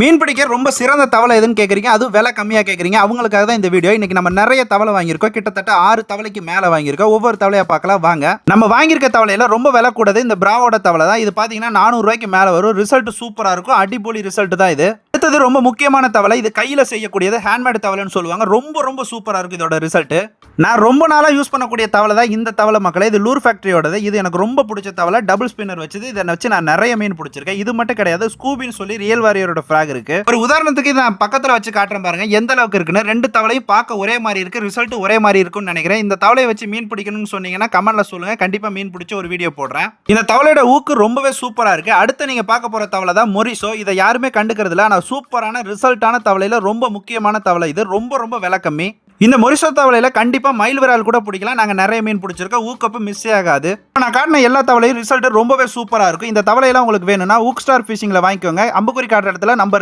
மீன் பிடிக்க ரொம்ப சிறந்த தவளை எதுன்னு கேட்குறீங்க அதுவும் விலை கம்மியாக கேட்குறீங்க அவங்களுக்காக தான் இந்த வீடியோ. இன்னைக்கு நம்ம நிறைய தவளை வாங்கியிருக்கோம். கிட்டத்தட்ட ஆறு தவளைக்கு மேலே வாங்கியிருக்கோம். ஒவ்வொரு தவளையாக பார்க்கலாம். வாங்க. நம்ம வாங்கியிருக்க தவளையில ரொம்ப விலை கூடாது இந்த பிராவோட தவளை தான். இது பார்த்தீங்கன்னா நானூறுரூவாய்க்கு மேலே வரும். ரிசல்ட் சூப்பராக இருக்கும். அடிப்பொலி ரிசல்ட் தான் இது. அடுத்தது ரொம்ப முக்கியமான தவளை. இது கையில் செய்யக்கூடியது ஹேண்ட்மேட் தவளைன்னு சொல்லுவாங்க. ரொம்ப ரொம்ப சூப்பராக இருக்கும் இதோட ரிசல்ட்டு நான் ரொம்ப நாளாக யூஸ் பண்ணக்கூடிய தவளை தான் இந்த தவளை மக்களை. இது லூர் ஃபேக்ட்ரியோடது இது எனக்கு ரொம்ப பிடிச்ச தவளை. டபுள் ஸ்பின்னர் வச்சது. இதை வச்சு நான் நிறைய மீன் பிடிச்சிருக்கேன். இது மட்டும் கிடையாது. ஸ்கூபின்னு சொல்லி ரியல் வாரியரோட ஃப்ராக் இருக்கு. ஒரு உதாரணத்துக்கு இதை நான் பக்கத்தில் வச்சு காட்டுறேன் பாருங்க. எந்த அளவுக்கு இருக்குன்னு. ரெண்டு தவளையும் பார்க்க ஒரே மாதிரி இருக்கு. ரிசல்ட் ஒரே மாதிரி இருக்கும்னு நினைக்கிறேன். இந்த தவளையை வச்சு மீன் பிடிக்கணும்னு சொன்னீங்கன்னா கமெண்ட்ல சொல்லுங்க. கண்டிப்பாக மீன் பிடிச்ச ஒரு வீடியோ போடுறேன். இந்த தவளையோட ஊக்கு ரொம்பவே சூப்பராக இருக்கு. அடுத்து நீங்க பார்க்க போற தவளை தான் மொரிசோ இதை யாருமே கண்டுக்கிறது ஆனால் சூப்பரான ரிசல்ட்டான தவளையில ரொம்ப முக்கியமான தவளை இது. ரொம்ப ரொம்ப விலை கம்மி. இந்த மொரிசோ தவளையில் கண்டிப்பாக மயில் விரால் கூட பிடிக்கலாம். நாங்கள் நிறைய மீன் பிடிச்சிருக்கோம். ஊக்கப்பு மிஸ் ஆகாது. நான் காட்டின எல்லா தவளையும் ரிசல்ட் ரொம்பவே சூப்பராக இருக்கும். இந்த தவளையெல்லாம் உங்களுக்கு வேணும்னா ஊக் ஸ்டார் ஃபிஷிங்கில் வாங்கிக்கோங்க. அம்புக்குறி காட்டுற இடத்துல நம்பர்